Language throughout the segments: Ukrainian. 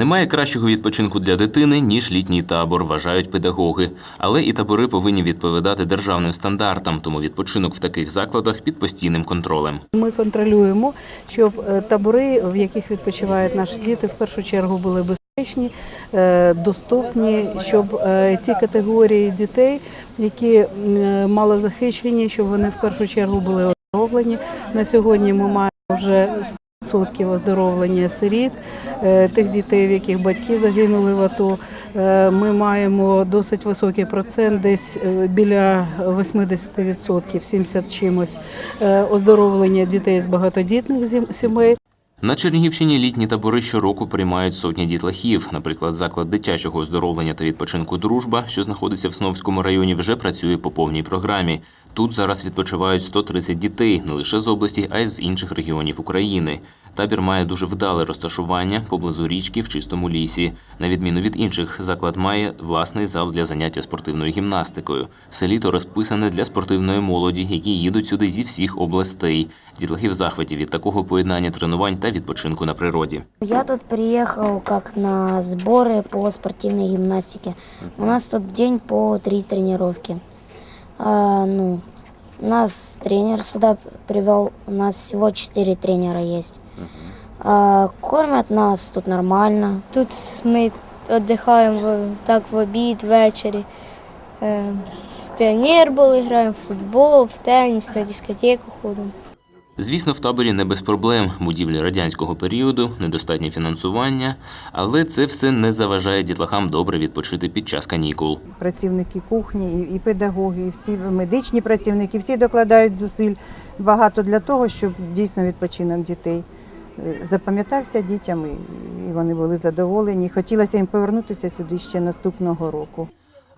Немає кращого відпочинку для дитини, ніж літній табор, вважають педагоги. Але і табори повинні відповідати державним стандартам, тому відпочинок в таких закладах під постійним контролем. Ми контролюємо, щоб е, табори, в яких відпочивають наші діти, в першу чергу були безпечні, е, доступні, щоб е, ті категорії дітей, які малозахищені, щоб вони в першу чергу були оздоровлені. На сьогодні ми маємо вже 100% оздоровлення сиріт, е, тих дітей, в яких батьки загинули в АТО. Е, Ми маємо досить високий процент, десь е, біля 80%, 70 чимось, оздоровлення дітей з багатодітних сімей. На Чернігівщині літні табори щороку приймають сотні дітлахів. Наприклад, заклад дитячого оздоровлення та відпочинку Дружба, що знаходиться в Сновському районі, вже працює по повній програмі. Тут зараз відпочивають 130 дітей не лише з області, а й з інших регіонів України. Табір має дуже вдале розташування поблизу річки в чистому лісі. На відміну від інших, заклад має власний зал для заняття спортивною гімнастикою. Все літо розписане для спортивної молоді, які їдуть сюди зі всіх областей. Дітлахи в захваті від такого поєднання тренувань та відпочинку на природі. Я тут приехал как на сборы по спортивной гимнастике. У нас тут день по три тренировки. А, ну, нас тренер сюда привел. У нас всего четыре тренера есть. А, кормят нас тут нормально. Тут ми віддихаємо так в обід, ввечері. Е, В піонербол граємо, в футбол, в теніс, на дискотеку ходимо. Звісно, в таборі не без проблем. Будівлі радянського періоду, недостатнє фінансування, але це все не заважає дітлахам добре відпочити під час канікул. працівники кухні, і, педагоги, і всі медичні працівники, всі докладають зусиль багато для того, щоб дійсно відпочинок дітей е, запам'ятався дітям, і вони були задоволені. Хотілося їм повернутися сюди ще наступного року.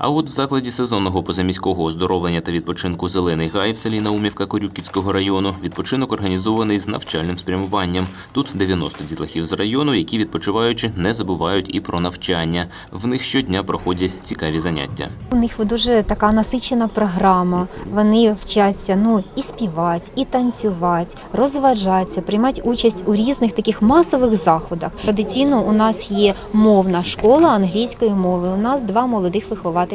А от в закладі сезонного позаміського оздоровлення та відпочинку Зелений гай в селі Наумівка Корюківського району відпочинок організований з навчальним спрямуванням. Тут 90 дітлахів з району, які відпочиваючи не забувають і про навчання. В них щодня проходять цікаві заняття. У них дуже така насичена програма. Вони вчаться ну і співати, і танцювати, розважатися, приймати участь у різних таких масових заходах. Традиційно у нас є мовна школа англійської мови. У нас два молодих вихователі.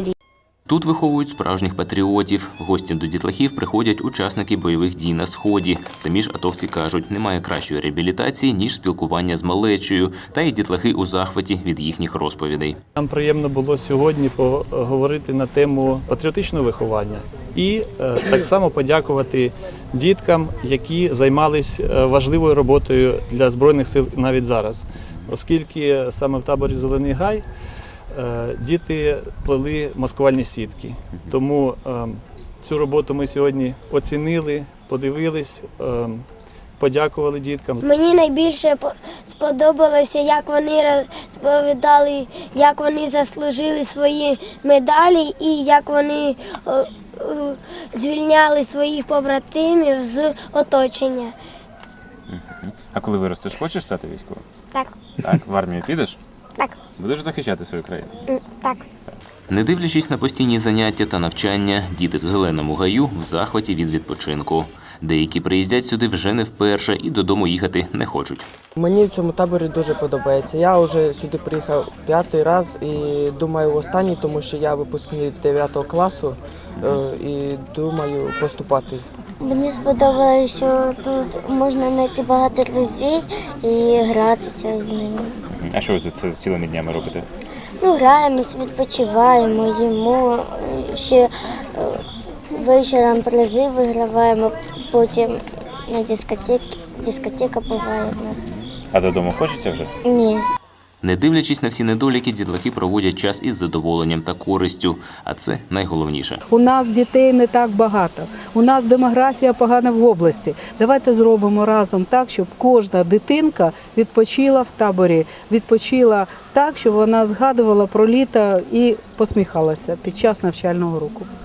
Тут виховують справжніх патріотів. В гості до дітлахів приходять учасники бойових дій на сході. Самі ж атовці кажуть, немає кращої реабілітації ніж спілкування з малечею, та й дітлахи у захваті від їхніх розповідей. Нам приємно було сьогодні поговорити на тему патріотичного виховання і е, так само подякувати діткам, які займались е, важливою роботою для збройних сил навіть зараз, оскільки саме в таборі Зелений Гай діти плели маскувальні сітки. Тому е, цю роботу ми сьогодні оцінили, подивились. е, Подякували діткам. Мені найбільше сподобалося, як вони розповідали, як вони заслужили свої медалі і як вони звільняли своїх побратимів з оточення. А коли виростеш, хочеш стати військовим? Так, Так, в армію підеш? Так, Будеш захищати свою країну? так. Не дивлячись на постійні заняття та навчання, діти в зеленому гаю в захваті від відпочинку. Деякі приїздять сюди вже не вперше і додому їхати не хочуть. Мені в цьому таборі дуже подобається. Я вже сюди приїхав п'ятий раз і думаю останній, тому що я випускник 9 класу е, і думаю поступати. Мені сподобалося, що тут можна знайти багато друзів і гратися з ними. А що ви тут цілими днями робите? Ну, граємось, відпочиваємо, їмо. Ще е, вечором призи виграваємо, потім на дискотеки. Дискотека буває в нас. А додому хочеться вже? Ні. Не дивлячись на всі недоліки, дітлахи проводять час із задоволенням та користю, а це найголовніше. У нас дітей не так багато. У нас демографія погана в області. Давайте зробимо разом так, щоб кожна дитинка відпочила в таборі, відпочила так, щоб вона згадувала про літо і посміхалася під час навчального року.